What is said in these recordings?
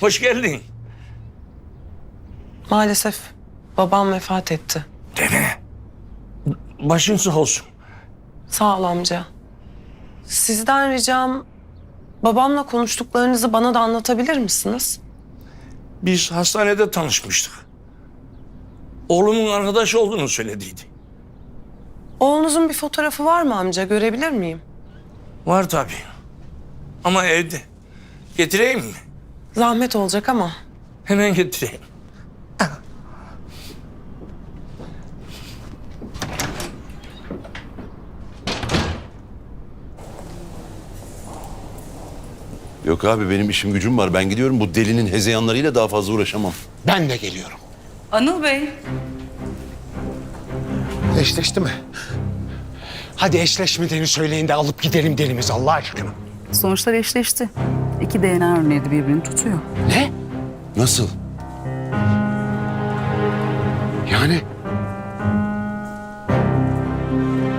Hoş geldin. Maalesef babam vefat etti. Deme. Başın sağ olsun. Sağ ol amca. Sizden ricam babamla konuştuklarınızı bana da anlatabilir misiniz? Biz hastanede tanışmıştık. Oğlumun arkadaş olduğunu söylediydi. Oğlunuzun bir fotoğrafı var mı amca? Görebilir miyim? Var tabii. Ama evde. Getireyim mi? Zahmet olacak ama. Hemen getireyim. Yok abi benim işim gücüm var. Ben gidiyorum. Bu delinin hezeyanlarıyla daha fazla uğraşamam. Ben de geliyorum. Anıl Bey, Eşleşti mi? Hadi eşleşmediğini söyleyin de alıp gidelim delimiz Allah aşkına. sonuçlar eşleşti. İki DNA örneği de birbirini tutuyor. Ne? Nasıl? Yani?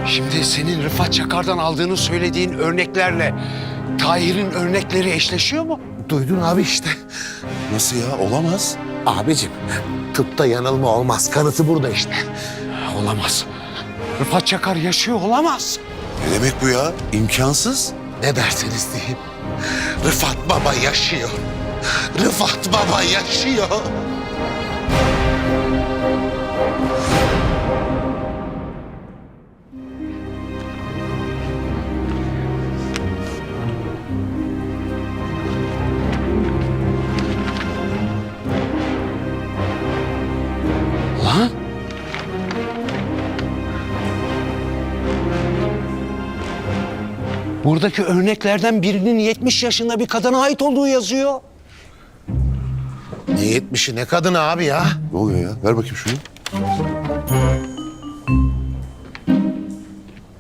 Şimdi senin Rıfat Çakar'dan aldığını söylediğin örneklerle Tahir'in örnekleri eşleşiyor mu? Duydun abi işte. Nasıl ya? Olamaz. Abicim tıpta yanılma olmaz. Kanıtı burada işte. Olamaz. Rıfat Çakar yaşıyor olamaz. Ne demek bu ya? İmkansız. Ne derseniz deyin. Rıfat Baba yaşıyor. Rıfat Baba yaşıyor. Buradaki örneklerden birinin 70 yaşında bir kadına ait olduğu yazıyor. Ne yetmişi ne kadını abi ya. Ne oluyor ya? Ver bakayım şunu.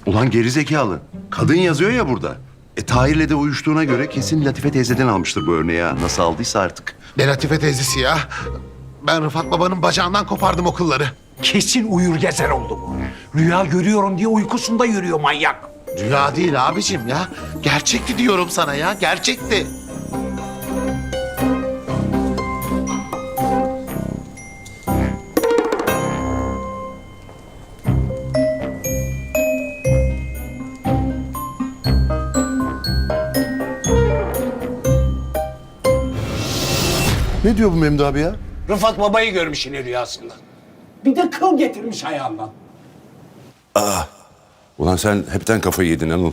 Ulan gerizekalı. Kadın yazıyor ya burada. E Tahir'le de uyuştuğuna göre kesin Latife teyzeden almıştır bu örneği ha. Nasıl aldıysa artık. Ne Latife teyzesi ya. Ben Rıfat Baba'nın bacağından kopardım o kılları. Kesin uyur gezer oldu bu. Rüya görüyorum diye uykusunda yürüyor manyak. Rüya değil abicim ya. Gerçekti diyorum sana ya. Gerçekti. Ne diyor bu Memdu abi ya? Rıfat babayı görmüş yine rüyasında. Bir de kıl getirmiş ayağından. Ulan sen hepten kafayı yedin Anıl.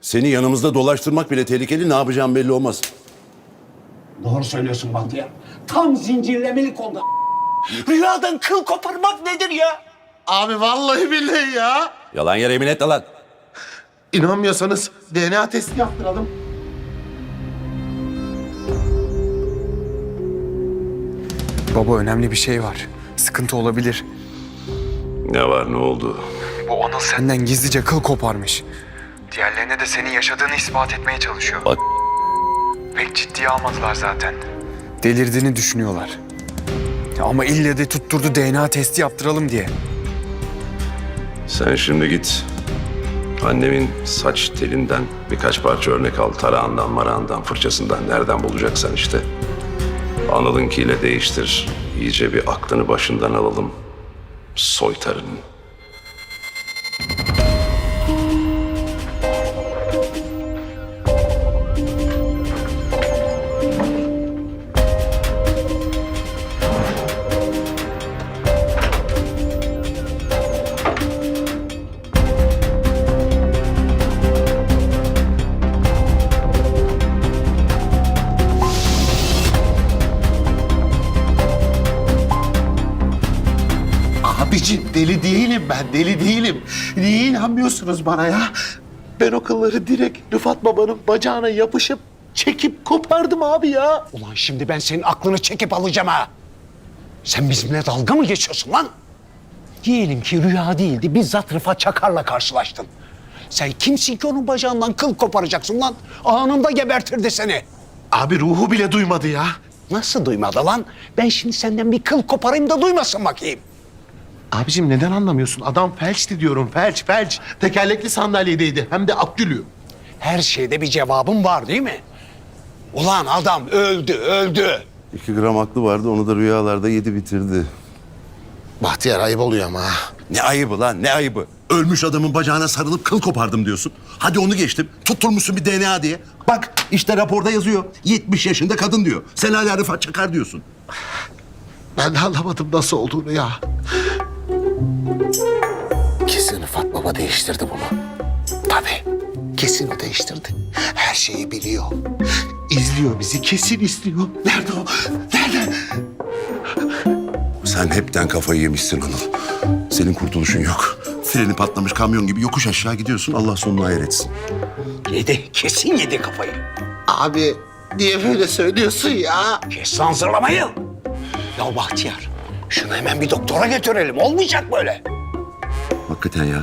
Seni yanımızda dolaştırmak bile tehlikeli. Ne yapacağım belli olmaz. Doğru söylüyorsun Bahtiyar. Tam zincirlemelik oldu. Rüyadan kıl koparmak nedir ya? Abi vallahi billahi ya. Yalan yere yemin etme lan. İnanmıyorsanız DNA testi yaptıralım. Baba önemli bir şey var. Sıkıntı olabilir. Ne var ne oldu? Bu Anıl senden gizlice kıl koparmış. Diğerlerine de senin yaşadığını ispat etmeye çalışıyor. Bak. Pek ciddiye almadılar zaten. Delirdiğini düşünüyorlar. Ya ama ille de tutturdu DNA testi yaptıralım diye. Sen şimdi git. Annemin saç telinden birkaç parça örnek al. Tarağından, marağından, fırçasından nereden bulacaksan işte. Anıl'ınkiyle değiştir. İyice bir aklını başından alalım. Soytarının. Abicim deli değilim ben, deli değilim. Niye inanmıyorsunuz bana ya? Ben o kılları direkt Rıfat Baba'nın bacağına yapışıp çekip kopardım abi ya. Ulan şimdi ben senin aklını çekip alacağım ha. Sen bizimle dalga mı geçiyorsun lan? Diyelim ki rüya değildi, bizzat Rıfat Çakar'la karşılaştın. Sen kimsin ki onun bacağından kıl koparacaksın lan? Anında gebertirdi seni. Abi ruhu bile duymadı ya. Nasıl duymadı lan? Ben şimdi senden bir kıl koparayım da duymasın bakayım. Abicim neden anlamıyorsun? Adam felçti diyorum, felç, felç. Tekerlekli sandalyedeydi, hem de Abdülü. Her şeyde bir cevabım var değil mi? Ulan adam öldü, öldü. İki gram aklı vardı onu da rüyalarda yedi bitirdi. Bahtiyar ayıp oluyor ama. ha. Ne ayıbı lan ne ayıbı? Ölmüş adamın bacağına sarılıp kıl kopardım diyorsun. Hadi onu geçtim. Tutturmuşsun bir DNA diye. Bak işte raporda yazıyor. 70 yaşında kadın diyor. Sen hala Rıfat Çakar diyorsun. Ben de anlamadım nasıl olduğunu ya. Baba değiştirdi bunu. Tabii. Kesin o değiştirdi. Her şeyi biliyor. İzliyor bizi. Kesin izliyor. Nerede o? Nerede? Sen hepten kafayı yemişsin Anıl. Senin kurtuluşun yok. Freni patlamış kamyon gibi yokuş aşağı gidiyorsun. Allah sonunu hayır etsin. Yedi, kesin yedi kafayı. Abi niye böyle söylüyorsun ya? Kes lan zırlamayı. Ya Bahtiyar, şunu hemen bir doktora götürelim. Olmayacak böyle. Hakikaten ya.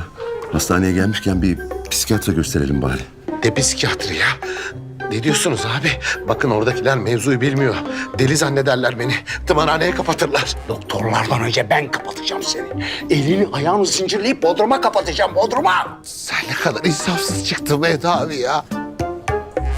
Hastaneye gelmişken bir psikiyatra gösterelim bari. Ne psikiyatri ya? Ne diyorsunuz abi? Bakın oradakiler mevzuyu bilmiyor. Deli zannederler beni. Tımarhaneye kapatırlar. Doktorlardan önce ben kapatacağım seni. Elini ayağını zincirleyip bodruma kapatacağım, bodruma. Sen ne kadar insafsız çıktın Mehmet abi ya.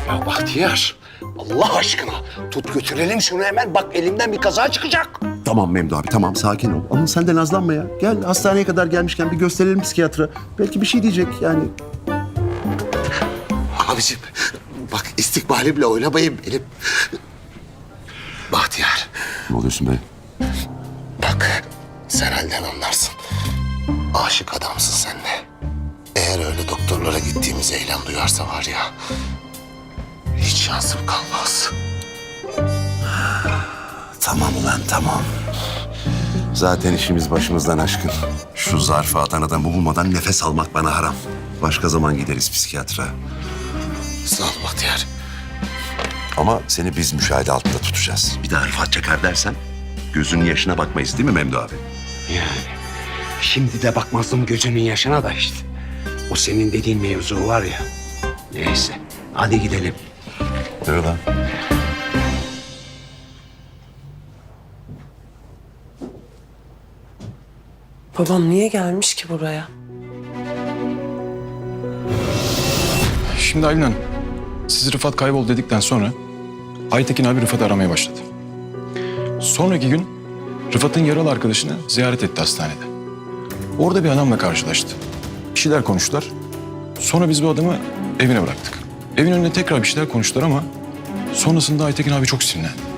Ya Bahtiyar, Allah aşkına tut götürelim şunu hemen. Bak elimden bir kaza çıkacak. Tamam Memdu abi tamam sakin ol. Ama sen de nazlanma ya. Gel hastaneye kadar gelmişken bir gösterelim psikiyatra. Belki bir şey diyecek yani. Abicim bak istikbalimle oynamayın benim. Bahtiyar Ne oluyorsun be? bak sen halden anlarsın. Aşık adamsın sen de. Eğer öyle doktorlara gittiğimiz eylem duyarsa var ya... Hiç şansım kalmaz. Tamam ulan tamam. Zaten işimiz başımızdan aşkın. Şu zarfı atan adamı bulmadan nefes almak bana haram. Başka zaman gideriz psikiyatra. Sağ ol Bahtiyar. Ama seni biz müşahede altında tutacağız. Bir daha Rıfat Çakar dersen gözünün yaşına bakmayız değil mi Memdu abi? Yani şimdi de bakmazdım gözünün yaşına da işte. O senin dediğin mevzu var ya. Neyse hadi gidelim. Öyle lan. Babam niye gelmiş ki buraya? Şimdi Aylin Hanım, siz Rıfat kaybol dedikten sonra Aytekin abi Rıfat'ı aramaya başladı. Sonraki gün Rıfat'ın yaralı arkadaşını ziyaret etti hastanede. Orada bir adamla karşılaştı. Bir şeyler konuştular. Sonra biz bu adamı evine bıraktık. Evin önünde tekrar bir şeyler konuştular ama sonrasında Aytekin abi çok sinirlendi.